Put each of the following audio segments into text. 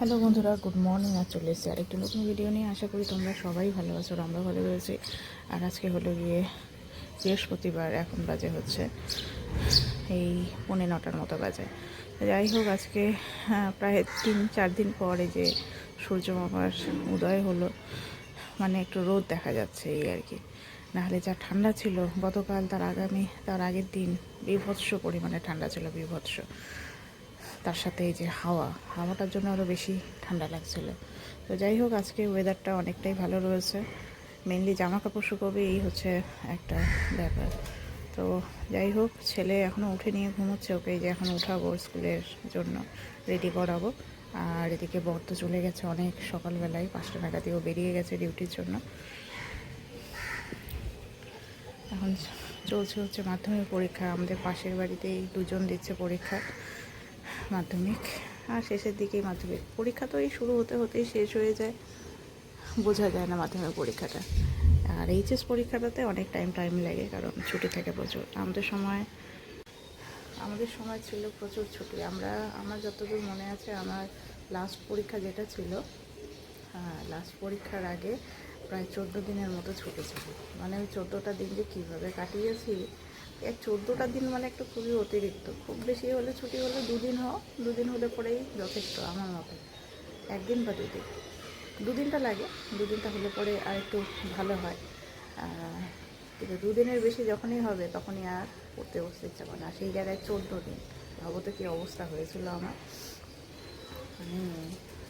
Hello বন্ধুরা good morning. আর চলে এসেছি আরেকটি নতুন ভিডিও নিয়ে। আশা করি তোমরা সবাই ভালো আছো আমরা ভালো রয়েছি। আর আজকে হলো গিয়ে বৃহস্পতিবার এখন বাজে হচ্ছে এই পৌনে নটার মতো বাজে। যাই হোক আজকে আহ, প্রায় তিন চার দিন পরে যে সূর্য মামার উদয় হলো মানে একটু রোদ দেখা যাচ্ছে এই আর কি। নাহলে যা ঠান্ডা ছিল গতকাল তার আগামী তার আগের দিন বিভৎস পরিমাণে ঠান্ডা ছিল বিভৎস। তার সাথে এই যে হাওয়া, হাওয়াটার জন্য আরও বেশি ঠান্ডা লাগছিল। তো যাই হোক, আজকে ওয়েদারটা অনেকটাই ভালো রয়েছে। মেনলি জামা কাপড় শুকোবে, এই হচ্ছে একটা ব্যাপার। তো যাই হোক, ছেলে এখনও উঠে নিয়ে ঘুমোচ্ছে, ওকে যে এখন উঠাবো স্কুলের জন্য রেডি করাবো। আর এদিকে বর তো চলে গেছে অনেক সকালবেলায়, পাঁচটা নাগাদেও বেরিয়ে গেছে ডিউটির জন্য। এখন চলছে হচ্ছে মাধ্যমিক পরীক্ষা, আমাদের পাশের বাড়িতেই দুজন দিচ্ছে পরীক্ষা। মাধ্যমিক। আর শেষের দিকেই মাধ্যমিক। পরীক্ষা তো এই শুরু হতে হতেই শেষ হয়ে যায়। বোঝা যায় না মাধ্যমিক পরীক্ষাটা। আর এইচএস পরীক্ষাটাতে অনেক টাইম টাইম লাগে, কারণ ছুটি থাকে প্রচুর। আমাদের সময় আমাদের সময় ছিল প্রচুর ছুটি। আমরা, আমার যতদূর মনে আছে, আমার লাস্ট পরীক্ষা যেটা ছিল হ্যাঁ লাস্ট পরীক্ষার আগে প্রায় চোদ্দ দিনের মতো ছুটি ছিল। মানে ওই চোদ্দোটা দিন যে কীভাবে কাটিয়েছি এক চোদ্দোটা দিন মানে একটু খুবই অতিরিক্ত। খুব বেশি হলে ছুটি হলে দুদিন হোক দুদিন হলে পরেই যথেষ্ট আমার মতে। একদিন বা দুদিন। দুদিনটা লাগে, দুদিনটা হলে পরে আর একটু ভালো হয়। কিন্তু দুদিনের বেশি যখনই হবে তখনই আর পড়তে বসতে ইচ্ছা করে না। সেই জায়গায় চোদ্দ দিন। ভাবো তো কী অবস্থা হয়েছিল আমার। মানে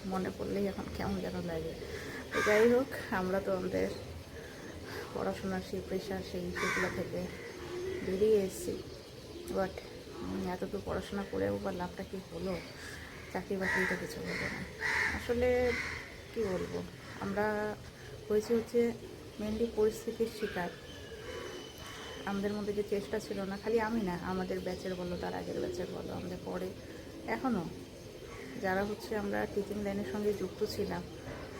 মনে পড়লেই এখন কেমন যেন লাগে। যাই হোক, আমরা তো আমাদের পড়াশোনার সেই প্রেশার সেই সেগুলো থেকে বেরিয়ে এসেছি। বাট এতদূর পড়াশোনা করেও বা লাভটা কী হলো? চাকরি বাকরি তো কিছু হলো না। আসলে কি বলব? আমরা হয়েছি হচ্ছে মেনলি পরিস্থিতির শিকার। আমাদের মধ্যে যে চেষ্টা ছিল না, খালি আমি না, আমাদের ব্যাচের বলো, তার আগের ব্যাচের বলো, আমাদের পরে এখনও যারা হচ্ছে আমরা টিচিং লাইনের সঙ্গে যুক্ত ছিলাম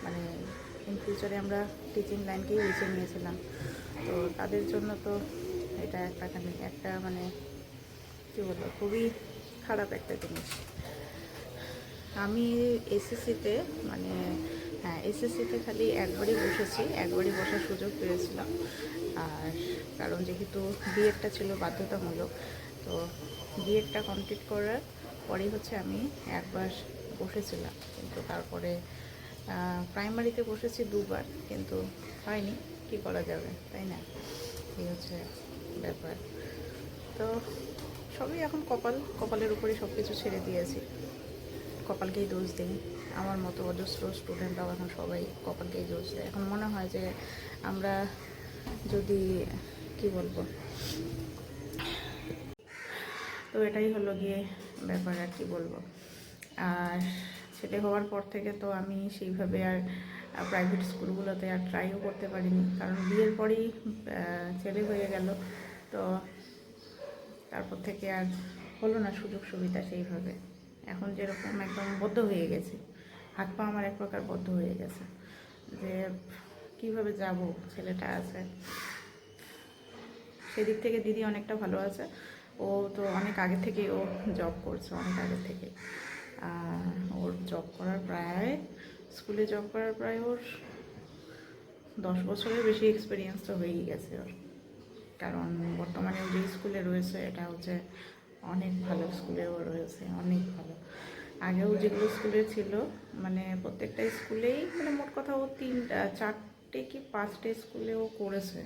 মানে ইন ফিউচারে আমরা টিচিং লাইনকেই বেছে নিয়েছিলাম। তো তাদের জন্য তো এটা একটা একটা মানে কী বলব, খুবই খারাপ একটা জিনিস। আমি এসএসসিতে মানে হ্যাঁ এসএসসিতে খালি একবারই বসেছি, একবারই বসার সুযোগ পেয়েছিলাম। আর কারণ যেহেতু বিএডটা ছিল বাধ্যতামূলক, তো বিএডটা কমপ্লিট করার পরেই হচ্ছে আমি একবার বসেছিলাম। কিন্তু তারপরে প্রাইমারিতে বসেছি দুবার, কিন্তু হয়নি, কি করা যাবে, তাই না? এই হচ্ছে ব্যাপার। তো সবই এখন কপাল, কপালের উপরেই সব কিছু ছেড়ে দিয়েছি। কপালকেই দোষ দিই। আমার মতো অজস্র স্টুডেন্টরাও এখন সবাই কপালকেই দোষ দেয়। এখন মনে হয় যে আমরা যদি, কি বলব? তো এটাই হলো গিয়ে ব্যাপার আর কি বলব? আর ছেলে হওয়ার পর থেকে তো আমি সেইভাবে আর প্রাইভেট স্কুলগুলোতে আর ট্রাইও করতে পারিনি। কারণ বিয়ের পরেই ছেলে হয়ে গেল। তো তারপর থেকে আর হলো না সুযোগ সুবিধা সেইভাবে। এখন যেরকম একদম বদ্ধ হয়ে গেছে। হাত পা আমার এক প্রকার বদ্ধ হয়ে গেছে। যে কীভাবে যাব? ছেলেটা আছে। সেদিক থেকে দিদি অনেকটা ভালো আছে। ও তো অনেক আগে থেকেই ও জব করছে, অনেক আগে থেকে। ওর জব করার প্রায় স্কুলে জব করার প্রায় ওর দশ বছরের বেশি এক্সপিরিয়েন্স তো হয়েই গেছে ওর। কারণ বর্তমানে যে স্কুলে রয়েছে, এটা হচ্ছে অনেক ভালো স্কুলেও রয়েছে, অনেক ভালো। আগেও যেগুলো স্কুলে ছিল মানে প্রত্যেকটা স্কুলেই মানে মোট কথা ও তিনটা চারটে কি পাঁচটা স্কুলেও করেছে।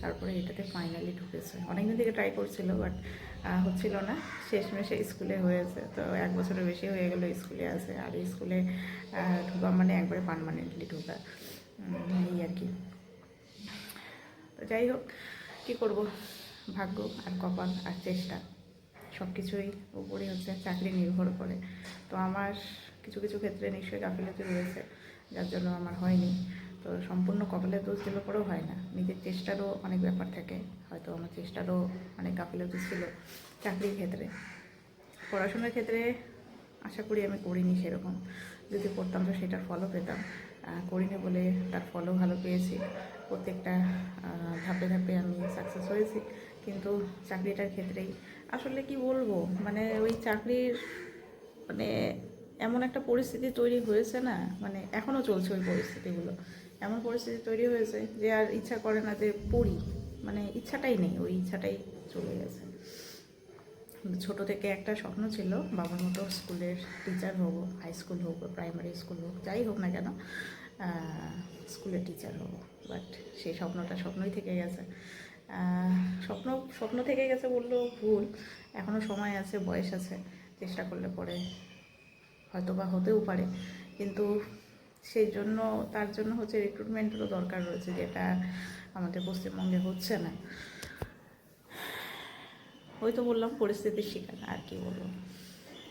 তারপরে এটাতে ফাইনালি ঢুকেছে। অনেকদিন থেকে ট্রাই করছিল বাট হচ্ছিল না। শেষমেশে স্কুলে হয়েছে। তো এক বছরের বেশি হয়ে গেলো স্কুলে আছে। আর স্কুলে ঢোকা মানে একবারে পারমানেন্টলি ঢোকা। এই আর কি। তো যাই হোক কী করব? ভাগ্য আর কপাল আর চেষ্টা। সব কিছুই উপরে হচ্ছে চাকরি নির্ভর করে। তো আমার কিছু কিছু ক্ষেত্রে নিশ্চয়ই গাফিলতি রয়েছে, যার জন্য আমার হয়নি। তো সম্পূর্ণ কপালের দোষ দিলে পরেও হয় না। নিজের চেষ্টারও অনেক ব্যাপার থাকে। হয়তো আমার চেষ্টারও অনেক গাফিলতি ছিল চাকরির ক্ষেত্রে। পড়াশোনার ক্ষেত্রে আশা করি আমি করিনি সেরকম। যদি করতাম তো সেটার ফলও পেতাম। করিনি বলে তার ফলও ভালো পেয়েছি। প্রত্যেকটা ধাপে ধাপে আমি সাকসেস হয়েছি। কিন্তু চাকরিটার ক্ষেত্রেই আসলে কি বলব? মানে ওই চাকরির মানে এমন একটা পরিস্থিতি তৈরি হয়েছে না মানে এখনও চলছে ওই পরিস্থিতিগুলো। এমন পরিস্থিতি তৈরি হয়েছে যে আর ইচ্ছা করে না যে পড়ি। মানে ইচ্ছাটাই নেই, ওই ইচ্ছাটাই চলে গেছে। ছোট থেকে একটা স্বপ্ন ছিল, বাবার মতো স্কুলের টিচার হব হাই স্কুল হোক প্রাইমারি স্কুল হোক, যাই হোক না কেন স্কুলের টিচার হব। বাট সেই স্বপ্নটা স্বপ্নই থেকে গেছে। স্বপ্ন স্বপ্ন থেকে গেছে বললেও ভুল। এখনও সময় আছে, বয়স আছে, চেষ্টা করলে পরে হয়তো বা হতেও পারে। কিন্তু সেই জন্য, তার জন্য হচ্ছে রিক্রুটমেন্টেরও দরকার রয়েছে, যেটা আমাদের পশ্চিমবঙ্গে হচ্ছে না। ওই তো বললাম, পরিস্থিতির শিকার, আর কি বলব?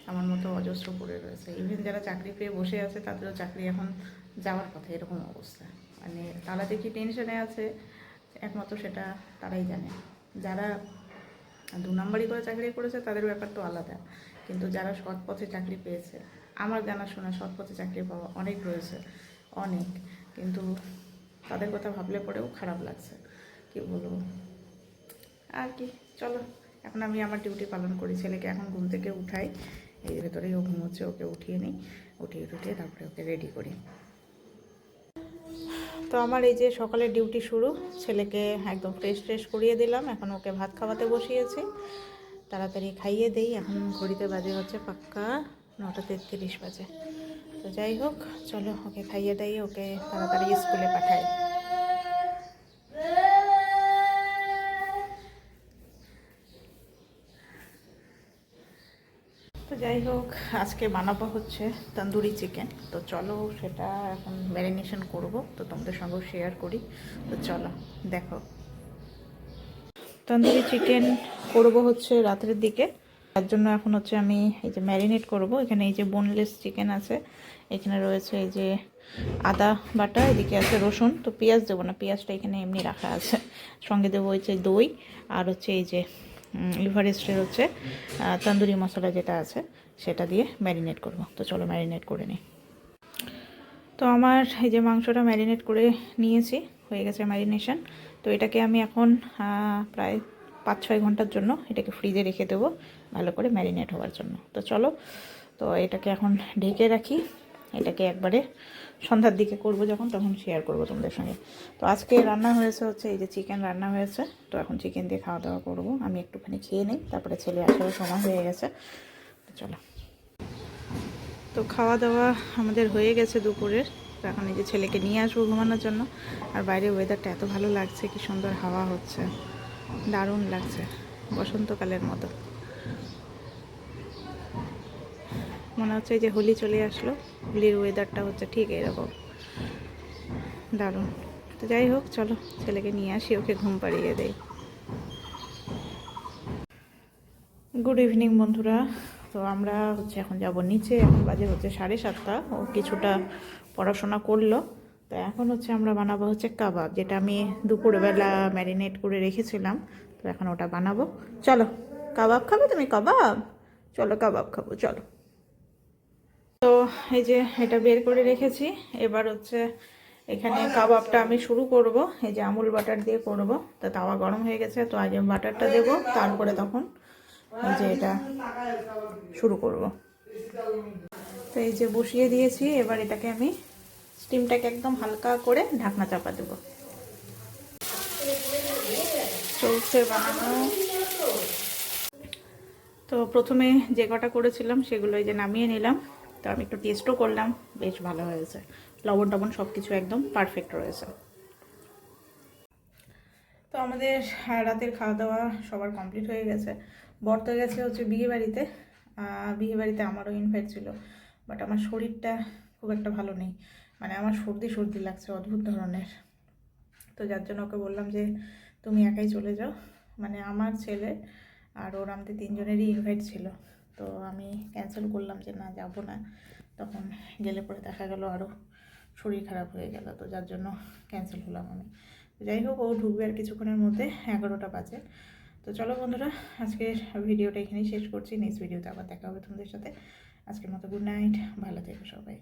আমার মতো অজস্র পড়ে রয়েছে। ইভেন যারা চাকরি পেয়ে বসে আছে, তাদেরও চাকরি এখন যাওয়ার কথা, এরকম অবস্থা। মানে তারা কি টেনশনে আছে, একমাত্র সেটা তারাই জানে। যারা দু নম্বরই করে চাকরি করেছে, তাদের ব্যাপার তো আলাদা। কিন্তু যারা সৎ পথে চাকরি পেয়েছে, আমার জানাশোনা সৎ পথে চাকরি পাওয়া অনেক রয়েছে, অনেক। কিন্তু তাদের কথা ভাবলে পরেও খারাপ লাগছে। কি বলব? আর কি, চলো। এখন আমি আমার ডিউটি পালন করি। ছেলেকে এখন ঘুম থেকে উঠাই। এই ভেতরেই ও ঘুমোচ্ছে, ওকে উঠিয়ে নিই। উঠিয়ে টুটিয়ে তারপরে ওকে রেডি করি। তো আমার এই যে সকালে ডিউটি শুরু, ছেলেকে একদম ফ্রেশ ফ্রেশ করিয়ে দিলাম। এখন ওকে ভাত খাওয়াতে বসিয়েছি। তাড়াতাড়ি খাইয়ে দেই। এখন ঘড়িতে বাজে হচ্ছে পাক্কা নটা তেত্রিশ বাজে। তো যাই হোক, চলো ওকে খাইয়ে দেই। ওকে তাড়াতাড়ি স্কুলে পাঠাই তো যাই হোক, আজকে বানাবো হচ্ছে তন্দুরি চিকেন তো চলো সেটা এখন ম্যারিনেশন করব, তো তোমাদের সঙ্গেও শেয়ার করি। তো চলো, দেখো। তন্দুরি চিকেন করব হচ্ছে রাতের দিকে। তার জন্য এখন হচ্ছে আমি এই যে ম্যারিনেট করব। এখানে এই যে বোনলেস চিকেন আছে, এখানে রয়েছে এই যে আদা বাটা, এদিকে আছে রসুন। তো পেঁয়াজ দেবো না, পেঁয়াজটা এখানে এমনি রাখা আছে। সঙ্গে দেবো হচ্ছে দই, আর হচ্ছে এই যে লিভারেস্টের হচ্ছে তন্দুরি মশলা যেটা আছে, সেটা দিয়ে ম্যারিনেট করব। তো চলো ম্যারিনেট করে নিই। তো আমার এই যে মাংসটা ম্যারিনেট করে নিয়েছি, হয়ে গেছে ম্যারিনেশন তো এটাকে আমি এখন প্রায় পাঁচ ছয় ঘণ্টার জন্য এটাকে ফ্রিজে রেখে দেবো, ভালো করে ম্যারিনেট হওয়ার জন্য। তো চলো, তো এটাকে এখন ঢেকে রাখি। এটাকে একবারে সন্ধ্যার দিকে করব যখন, তখন শেয়ার করব তোমাদের সঙ্গে। তো আজকে রান্না হয়েছে হচ্ছে এই যে চিকেন রান্না হয়েছে। তো এখন চিকেন দিয়ে খাওয়া দাওয়া করব। আমি একটুখানি খেয়ে নিই, তারপরে ছেলে আসারও সময় হয়ে গেছে। চলো। তো খাওয়া দাওয়া আমাদের হয়ে গেছে দুপুরের। এখন এই যে ছেলেকে নিয়ে আসব ঘুমানোর জন্য। আর বাইরে ওয়েদারটা এত ভালো লাগছে, কি সুন্দর হাওয়া হচ্ছে। দারুণ লাগছে, বসন্তকালের মতো। মনে হচ্ছে যে হোলি চলে আসলো। হোলির ওয়েদারটা হচ্ছে ঠিক এরকম। দারুণ। তো যাই হোক, চলো, ছেলেকে নিয়ে আসি, ওকে ঘুম পাড়িয়ে দেয় গুড ইভিনিং বন্ধুরা। তো আমরা হচ্ছে এখন যাব নিচে, এখন বাজে হচ্ছে সাড়ে সাতটা। ও কিছুটা পড়াশোনা করল। তো এখন হচ্ছে আমরা বানাবো হচ্ছে কাবাব, যেটা আমি দুপুরবেলা ম্যারিনেট করে রেখেছিলাম। তো এখন ওটা বানাবো। চলো, কাবাব খাবে তুমি? কাবাব? চলো, কাবাব খাব, চলো। এই যে এটা বের করে রেখেছি। এবার হচ্ছে এখানে কাবাবটা আমি শুরু করব। এই যে আমুল বাটার দিয়ে করব। তো তাওয়া গরম হয়ে গেছে, তো আগে বাটারটা দেব, তারপরে তখন এই যে এটা শুরু করব। তো এই যে বসিয়ে দিয়েছি, এবার এটাকে আমি স্টিমটাকে একদম হালকা করে ঢাকনা চাপা দেব। চলছে বানানো। তো প্রথমে যে কটা করেছিলাম সেগুলো এই যে নামিয়ে নিলাম। তো আমি একটু টেস্টও করলাম, বেশ ভালো হয়েছে। লবণ টবণ সব কিছু একদম পারফেক্ট রয়েছে। তো আমাদের রাতের খাওয়া দাওয়া সবার কমপ্লিট হয়ে গেছে। বর্ত গেছে হচ্ছে বিয়ে বাড়িতে বিয়ে বাড়িতে আমারও ইনভাইট ছিল বাট আমার শরীরটা খুব একটা ভালো নেই। মানে আমার সর্দি সর্দি লাগছে অদ্ভুত ধরনের। তো যার জন্য ওকে বললাম যে, তুমি একাই চলে যাও। মানে আমার ছেলে আর ওর আমাদের তিনজনেরই ইনভাইট ছিল। তো আমি ক্যান্সেল করলাম যে না, যাব না। তখন গেলে পরে দেখা গেল আরও শরীর খারাপ হয়ে গেল, তো যার জন্য ক্যান্সেল হলাম আমি। যাই হোক, ও ঢুকবে আর কিছুক্ষণের মধ্যে, এগারোটা বাজে। তো চলো বন্ধুরা আজকে ভিডিওটা এখানেই শেষ করছি। নেক্সট ভিডিওতে আবার দেখা হবে তোমাদের সাথে। আজকের মতো গুড নাইট ভালো থেকো সবাই।